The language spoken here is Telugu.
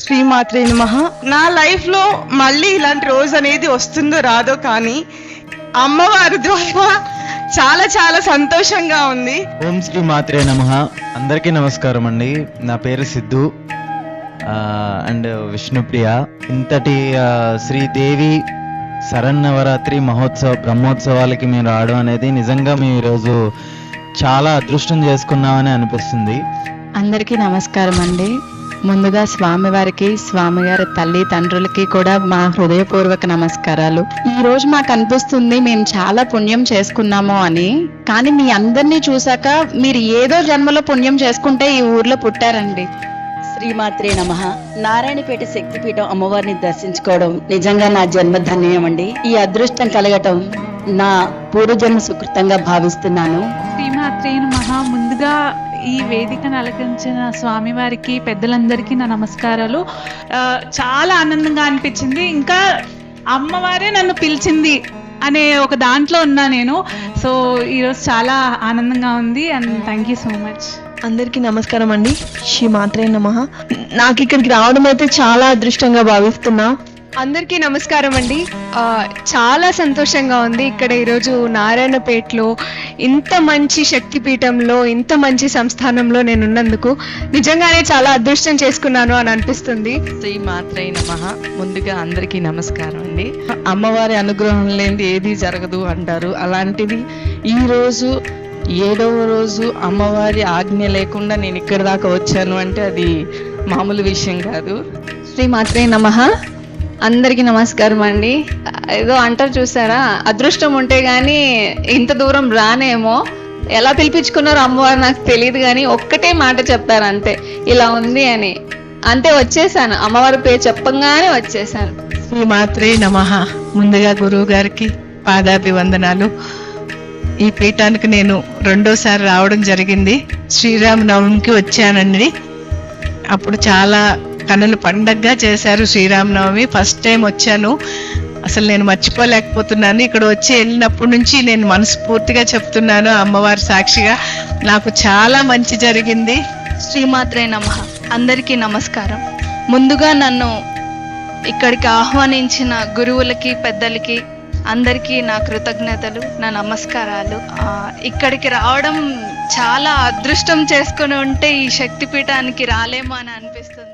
శ్రీమాత్రే నమః. నా లైఫ్లో మళ్ళీ ఇలాంటి రోజు అనేది వస్తుందో రాదో కానీ అమ్మవారి ద్వారా చాలా చాలా సంతోషంగా ఉంది. ఓం శ్రీ మాత్రే నమ. అందరికీ నమస్కారం అండి. నా పేరు సిద్ధు. అండ్ విష్ణుప్రియ. ఇంతటి శ్రీదేవి శరన్నవరాత్రి మహోత్సవ బ్రహ్మోత్సవాలకి మేము రావడం అనేది నిజంగా మేము ఈరోజు చాలా అదృష్టం చేసుకున్నామని అనిపిస్తుంది. అందరికీ నమస్కారం అండి. ముందుగా స్వామివారికి స్వామివారి తల్లి తండ్రులకి కూడా మా హృదయపూర్వక నమస్కారాలు. ఈ రోజు మాకు అనిపిస్తుంది మేము చాలా పుణ్యం చేసుకున్నాము అని. కానీ మీ అందరినీ చూసాక మీరు ఏదో జన్మలో పుణ్యం చేసుకుంటే ఈ ఊర్లో పుట్టారండి. శ్రీమాత్రే నమ. నారాయణపేట శక్తిపీఠం అమ్మవారిని దర్శించుకోవడం నిజంగా నా జన్మ ధన్యం అండి. ఈ అదృష్టం కలగటం నా పూర్వజన్మ సుకృతంగా భావిస్తున్నాను. శ్రీమాత్రే మహా ముందుగా ఈ వేదికను అలకరించిన స్వామివారికి పెద్దలందరికీ నా నమస్కారాలు. చాలా ఆనందంగా అనిపించింది. ఇంకా అమ్మవారే నన్ను పిలిచింది అనే ఒక దాంట్లో ఉన్నా నేను. సో ఈరోజు చాలా ఆనందంగా ఉంది and thank you so much అందరికీ నమస్కారం అండి. శ్రీ మాత్రే నమ. నాకు ఇక్కడికి రావడం అయితే చాలా అదృష్టంగా భావిస్తున్నా. అందరికీ నమస్కారం అండి. చాలా సంతోషంగా ఉంది ఇక్కడ ఈరోజు నారాయణపేటలో ఇంత మంచి శక్తిపీఠంలో ఇంత మంచి సంస్థానంలో నేను ఉన్నందుకు నిజంగానే చాలా అదృష్టం చేసుకున్నాను అని అనిపిస్తుంది. శ్రీ మాత్రై నమః. ముందుగా అందరికీ నమస్కారం అండి. అమ్మవారి అనుగ్రహం లేనిది ఏది జరగదు అంటారు. అలాంటిది ఈ రోజు ఏడవ రోజు అమ్మవారి ఆజ్ఞ లేకుండా నేను ఇక్కడ దాకా వచ్చాను అంటే అది మామూలు విషయం కాదు. శ్రీ మాత్రే నమ. అందరికీ నమస్కారం అండి. ఏదో అంటారు చూసారా? అదృష్టం ఉంటే కానీ ఇంత దూరం రానేమో. ఎలా పిలిపించుకున్నారో అమ్మవారు నాకు తెలియదు కానీ ఒక్కటే మాట చెప్పారు అంతే. ఇలా ఉంది అని. అంతే వచ్చేసాను. అమ్మవారి పేరు చెప్పంగానే వచ్చేసాను. శ్రీ మాత్రే నమ. ముందుగా గురువు గారికి పాదాభివందనాలు. ఈ పీఠానికి నేను రెండోసారి రావడం జరిగింది. శ్రీరామనవమికి వచ్చానండి. అప్పుడు చాలా కనులు పండగగా చేశారు శ్రీరామనవమి. ఫస్ట్ టైం వచ్చాను. అసలు నేను మర్చిపోలేకపోతున్నాను. ఇక్కడ వచ్చి వెళ్ళినప్పటి నుంచి నేను మనస్ఫూర్తిగా చెప్తున్నాను అమ్మవారి సాక్షిగా. నాకు చాలా మంచి జరిగింది. శ్రీమాత్రే నమ. అందరికీ నమస్కారం. ముందుగా నన్ను ఇక్కడికి ఆహ్వానించిన గురువులకి పెద్దలకి అందరికీ నా కృతజ్ఞతలు నా నమస్కారాలు. ఇక్కడికి రావడం చాలా అదృష్టం చేసుకుని ఉంటే ఈ శక్తిపీఠానికి రాలేమో అని అనిపిస్తుంది.